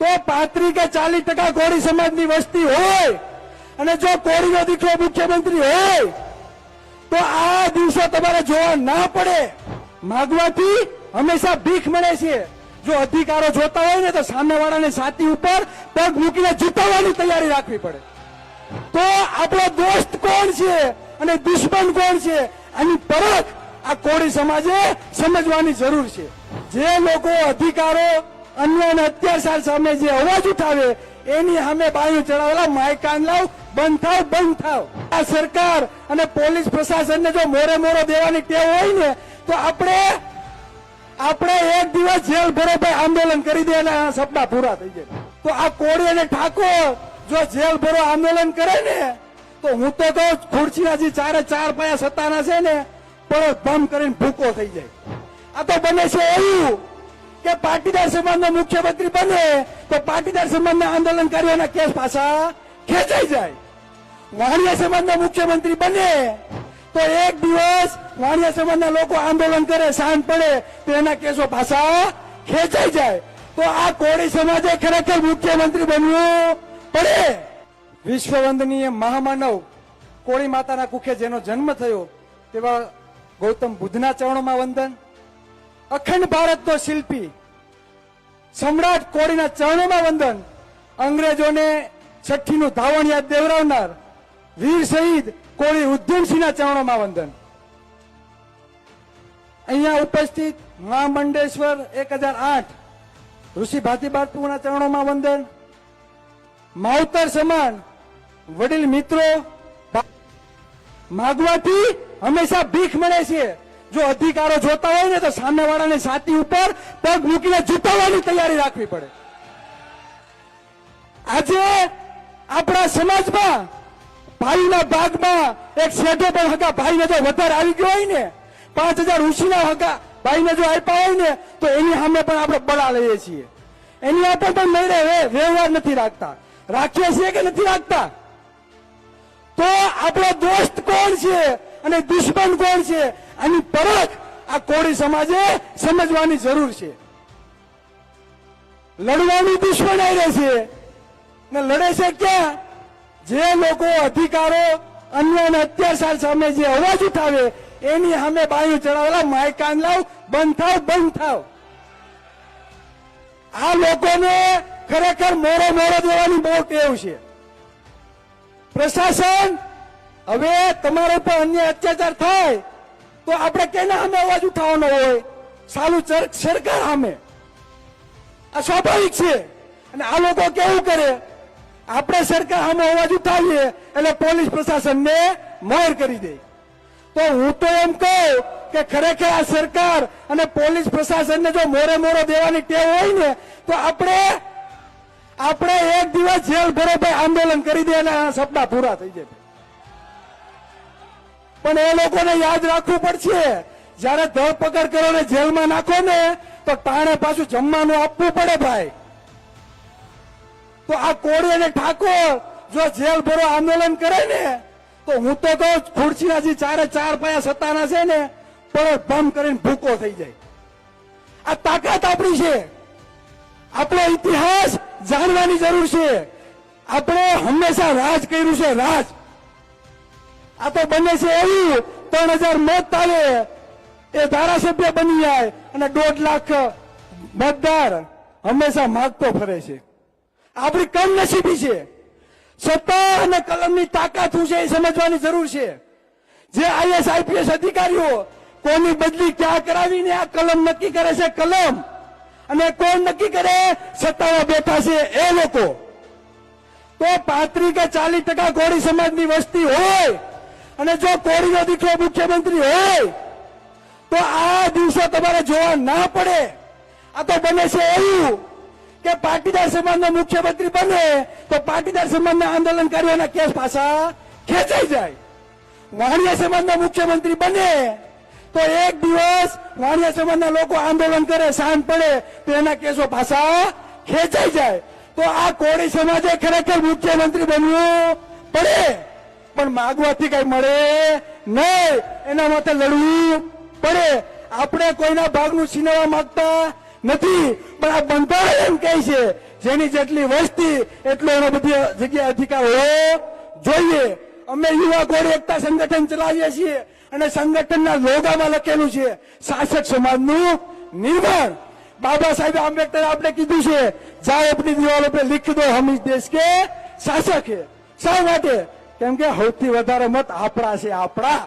તો પાંત્રી કે ચાલીસ ટકા કોળી સમાજની વસ્તી હોય અને જો કોળીનો દીકરો મુખ્યમંત્રી હોય, તો આ દિવસો તમારે જોવા ના પડે. માગવાથી હંમેશા ભીખ મળે છે. જો અધિકારો જોતા હોય ને તો સામેવાળાની છાતી ઉપર પગ મૂકીને જીતાવવાની તૈયારી રાખવી પડે. તો આપણો દોસ્ત કોણ છે અને દુશ્મન કોણ છે, આની પરત આ કોળી સમાજે સમજવાની જરૂર છે. જે લોકો અધિકારો અન્ય અને અત્યાચાર સામે જે અવાજ ઉઠાવે, એની સામે બાયું ચડાવેલા માયકાન લાવ, બંધ થાવ બંધ થાવ. આ સરકાર અને પોલીસ પ્રશાસનને જો મોરે મોરો દેવાની ટેવ હોય ને, તો આપણે આપણે એક દિવસ જેલ ભરો ભાઈ આંદોલન કરી દે અને સપના પૂરા થઈ જાય. તો આ કોળી અને ઠાકોર જો જેલ ભરો આંદોલન કરે ને, તો હું તો કહું ખુરશીના જે ચારે ચાર પાયા સત્તાના છે ને પણ ભમ કરીને ભૂકો થઈ જાય. આ તો બને છે એવું. કે પાટીદાર સમાજનો મુખ્યમંત્રી બને, તો પાટીદાર સમાજના આંદોલનકારીઓના કેસ પાછા ખેંચાઈ જાય. વાણિયા સમાજના મુખ્યમંત્રી બને, તો એક દિવસ વાણિયા સમાજના લોકો આંદોલન કરે, શાંત પડે, તો એના કેસો પાછા ખેંચાઈ જાય. તો આ કોળી સમાજે ખરેખર મુખ્યમંત્રી બનવું પડે. વિશ્વ વંદનીય મહામાનવ કોળી માતાના કુખે જેનો જન્મ થયો, તેવા ગૌતમ બુદ્ધના ચરણોમાં વંદન અખંડ ભારતનો શિલ્પી, સમ્રાટ કોળીના ચરણોમાં વંદન, અંગ્રેજોને છઠ્ઠીનું ધાવણ યાદ દેવરાવનાર, વીર શહીદ કોળી ઉધમસિંહના ચરણોમાં વંદન. અહીંયા ઉપસ્થિત મા મંડેશ્વર એક હજાર આઠ, ઋષિ ભાતી ચરણોમાં વંદન, માવતર સમાન, વડીલ મિત્રો માગવાથી હંમેશા ભીખ મળે છે. જો અધિકારો જોતા હોય ને તો સામેવાળાની છાતી ઉપર પગ મૂકીને જીતાવવાની તૈયારી રાખવી પડે. આજે આપણા સમાજમાં, ભાઈના ભાગમાં એક શેઠો પણ હકા ભાઈને જો વધારે આવી ગયો હોય ને, પાંચ હજાર ઉછીના હકા ભાઈને જો આપ્યા હોય ને, તો એની સામે પણ આપણે બળા લઈએ છીએ. એની આપણે પણ મેળે વ્યવહાર નથી રાખતા. રાખીએ છીએ કે નથી રાખતા? તો આપણો દોસ્ત કોણ છે અને દુશ્મન કોણ છે? આની પરત આ કોળી સમાજે સમજવાની જરૂર છે. લડવાની દુશ્મન આવી છે. ને લડે છે ક્યાં? જે લોકો અધિકારો અન્ય અને અત્યાચાર સામે જે અવાજ ઉઠાવે, એની સામે બાયું ચડાવેલા માયકાન લાવ, બંધ થાવ બંધ થાવ. આ લોકોને ખરેખર મોરો મોરો દેવાની બહુ ટેવ છે. પ્રશાસન, હવે તમારા ઉપર અન્ય અત્યાચાર થાય તો આપણે કેના સામે અવાજ ઉઠાવવાનો હોય? સાલું સરકાર સામે. આ સ્વાભાવિક છે. અને આ લોકો કેવું કરે? આપણે સરકાર સામે અવાજ ઉઠાવીએ એટલે પોલીસ પ્રશાસનને મોર કરી દે. તો હું તો એમ કહું કે ખરેખર આ સરકાર અને પોલીસ પ્રશાસનને જો મોરે મોરો દેવાની ટેવ હોય ને, તો આપણે આપણે એક દિવસ જેલ ભરો આંદોલન કરી દે અને સપના પૂરા થઈ જાય. પણ એ લોકોને યાદ રાખવું પડશે. જયારે ધરપકડ કરો ને જેલમાં નાખો ને તો ટાણે પાછું જમવાનું આપવું પડે ભાઈ. તો આ કોળી અને ઠાકોર જો જેલ ભરો આંદોલન કરે ને તો હું તો કહું ખુરશીના ચારે ચાર પાયા સત્તાના છે ને, પણ ભમ કરીને ભૂકો થઈ જાય. આ તાકાત આપણી છે. આપણો ઇતિહાસ જાણવાની જરૂર છે. આપણે હંમેશા રાજ કર્યું છે, રાજ. આ તો બને છે એવું ત્રણ હજાર મત આવે, એ ધારાસભ્ય બની જાય અને દોઢ લાખ મતદાર હંમેશા માગતો ફરે છે. આપણી કમનસીબી છે. સત્તા અને કલમની તાકાત શું છે એ સમજવાની જરૂર છે. જે આઈએસ, આઈપીએસ અધિકારીઓ કોની બદલી ક્યાં કરાવીને આ કલમ નક્કી કરે છે? કલમ. અને કોણ નક્કી કરે? સત્તામાં બેઠા છે એ લોકો. તો પાંત્રી કે ચાલીસ ટકા કોળી સમાજની વસ્તી હોય અને જો કોરીનો દીકરો મુખ્યમંત્રી હોય, તો આ દિવસો તમારે જોવા ના પડે. આ તો બને છે એવું કે પાટીદાર સમાજનો મુખ્યમંત્રી બને, તો પાટીદાર સમાજના આંદોલનકારીઓના કેસ પાછા ખેંચાઈ જાય. વાણિયા સમાજનો મુખ્યમંત્રી બને, તો એક દિવસ વાણિયા સમાજના લોકો આંદોલન કરે, શાંત પડે, તો એના કેસો પાછા ખેંચાઈ જાય. તો આ કોળી સમાજે ખરેખર મુખ્યમંત્રી બનવું પડે. પણ માગવાથી કઈ મળે નહીં. એના માટે લડવું પડે. આપણે કોઈના ભાગનું છીનવા માંગતા નથી. પણ આ બંધારણ એમ કહે છે, જેની જેટલી વસ્તી, એટલો એનો બધી જગ્યા અધિકાર હોવો જોઈએ. અમે યુવા કોર એકતા સંગઠન ચલાવીએ છીએ અને સંગઠનના લોગામાં લખેલું છે, શાસક સમાજનું નિર્માણ. બાબા સાહેબ આંબેડકરે આપણે કીધું છે જાય આપણી દિવાલો પર લિખ દો હમ દેશ કે શાસક. હે શા માટે? કેમ કે સૌથી વધારે મત આપણા છે આપણા.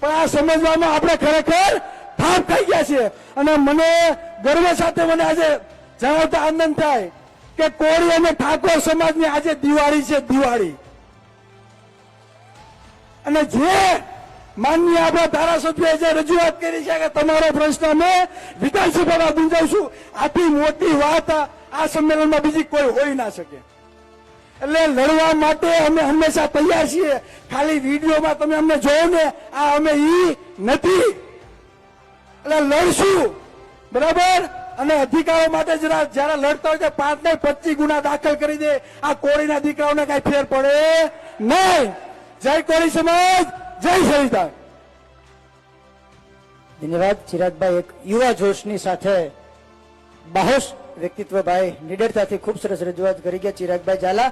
પણ આ સમજવામાં આપણે ખરેખર થાપ ખાઈ ગયા છે અને મને ગર્વ સાથે મને આજે જણાવતા આનંદ થાય કે કોળી અને ઠાકોર સમાજની આજે દિવાળી છે દિવાળી. અને જે માનનીય આપણા ધારાસભ્ય જે રજૂઆત કરી છે કે તમારો પ્રશ્ન અમે વિધાનસભામાં ગુંજાવશું આટલી મોટી વાત આ સંમેલનમાં બીજી કોઈ હોઈ ના શકે. એટલે લડવા માટે અમે હંમેશા તૈયાર છીએ. ખાલી વિડીયોમાં તમે અમને જોવો ને આ અમે ઈ નથી. એટલે લડશું. બરાબર? અને અધિકારો માટે જરા જયારે લડતા હોય ત્યારે પાંચ ને પચીસ ગુના દાખલ કરી દે. આ કોળીના દીકરાઓને કઈ ફેર પડે નહીં. જય કોળી સમાજ, જય સવિતા ધન્યવાદ. ચિરાગભાઈ, એક યુવા જોશની સાથે બાહોશ વ્યક્તિત્વ ભાઈ નિડરતાથી ખૂબ સરસ રજૂઆત કરી ગયા. ચિરાગભાઈ ઝાલા